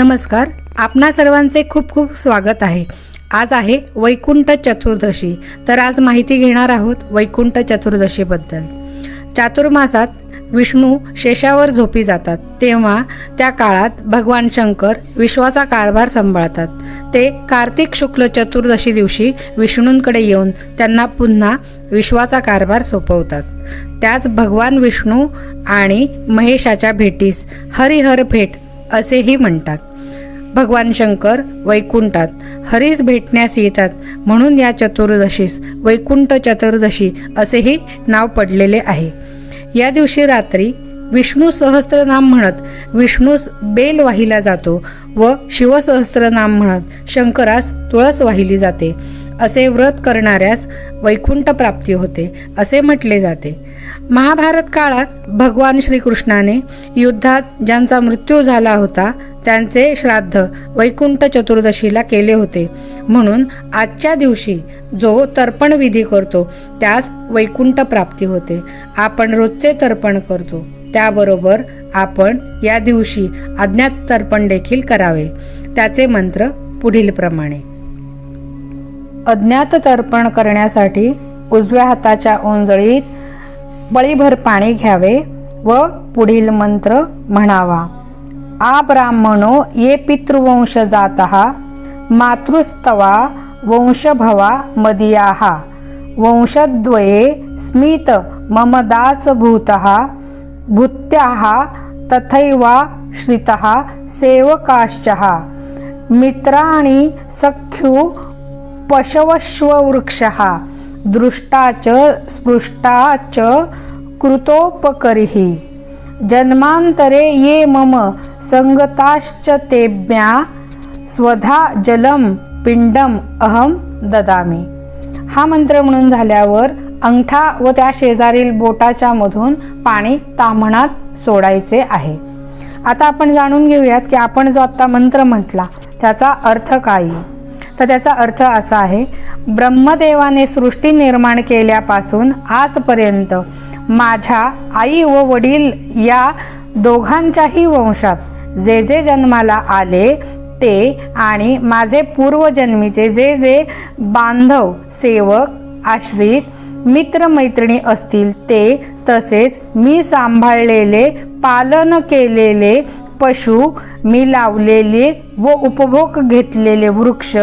नमस्कार आपणा सर्वांचे खूप खूप स्वागत आहे. आज आहे वैकुंठ चतुर्दशी तर आज माहिती घेणार आहोत वैकुंठ चतुर्दशीबद्दल. चातुर्मासात विष्णू शेषावर झोपी जातात तेव्हा त्या काळात भगवान शंकर विश्वाचा कारभार सांभाळतात. ते कार्तिक शुक्ल चतुर्दशी दिवशी विष्णूंकडे येऊन त्यांना पुन्हा विश्वाचा कारभार सोपवतात. त्याच भगवान विष्णू आणि महेशाच्या भेटीस हरिहर भेट असेही म्हणतात. भगवान शंकर वैकुंठात. हरीस भेटण्यास येतात. म्हणून या चतुर्दशीस वैकुंठ चतुर्दशी असेही नाव पडलेले आहे. या दिवशी रात्री विष्णू सहस्त्रनाम म्हणत विष्णूस बेल वाहिला जातो व शिवसहस्त्रनाम म्हणत शंकरास तुळस वाहिली जाते. असे व्रत करणाऱ्यास वैकुंठ प्राप्ती होते असे म्हटले जाते. महाभारत काळात भगवान श्रीकृष्णाने युद्धात ज्यांचा मृत्यू झाला होता त्यांचे श्राद्ध वैकुंठ चतुर्दशीला केले होते. म्हणून आजच्या दिवशी जो तर्पण विधी करतो त्यास वैकुंठ प्राप्ती होते. आपण रोजचे तर्पण करतो. त्याबरोबर आपण या दिवशी अज्ञात तर्पण देखील करावे. त्याचे मंत्र पुढील प्रमाणे. अज्ञात तर्पण करण्यासाठी उजव्या हाताच्या ओंजळीत बळीभर पाणी घ्यावे व पुढील मंत्र म्हणावा. आ ब्राह्मणो ये पितृवंशजातः मातृस्तवा वंशभवा मदीयाः। वंशद्वये स्मित मम दासभूतः भूत्याः तथैवा श्रितः सेवकाश्चः। मित्राणि सख्यु पशवश्ववृक्षः दृष्टा च स्पृष्टा च कृतोपकरिः। जन्मान्तरे ये मम संगताश्च तेभ्या स्वधा जलम पिंडम अहम ददामी. हा मंत्र म्हणून झाल्यावर अंगठा व त्या शेजारील बोटाच्या मधून पाणी ताम्हणात सोडायचे आहे. आता आपण जाणून घेऊयात की आपण जो आत्ता मंत्र म्हटला त्याचा अर्थ काय? तर त्याचा अर्थ असा आहे ब्रह्मदेवाने सृष्टी निर्माण केल्यापासून आजपर्यंत माझ्या आई व वडील या दोघांच्याही वंशात जे जे जन्माला आले ते आणि माझे पूर्वजन्मीचे जे जे बांधव सेवक आश्रित मित्रमैत्रिणी असतील ते तसेच मी सांभाळलेले पालन केलेले पशु मी लावलेले व उपभोग घेतलेले वृक्ष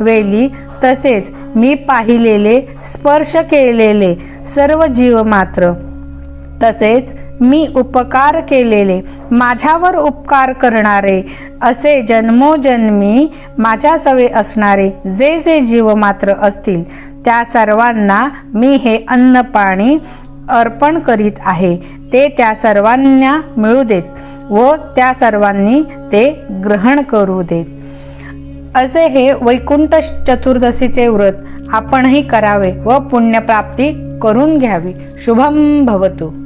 वेली तसेच मी पाहिलेले स्पर्श केलेले सर्व जीव मात्र. तसेच मी उपकार केलेले माझ्यावर उपकार करणारे असे जन्मोजन्मी माझ्या सवे असणारे जे जे जीव मात्र असतील त्या सर्वांना मी हे अन्न पाणी अर्पण करीत आहे ते त्या सर्वांना मिळू देत. व त्या सर्वांनी ते ग्रहण करू देत. असे हे वैकुंठ चतुर्दशीचे व्रत आपणही करावे व पुण्यप्राप्ती करून घ्यावी. शुभम भवतु.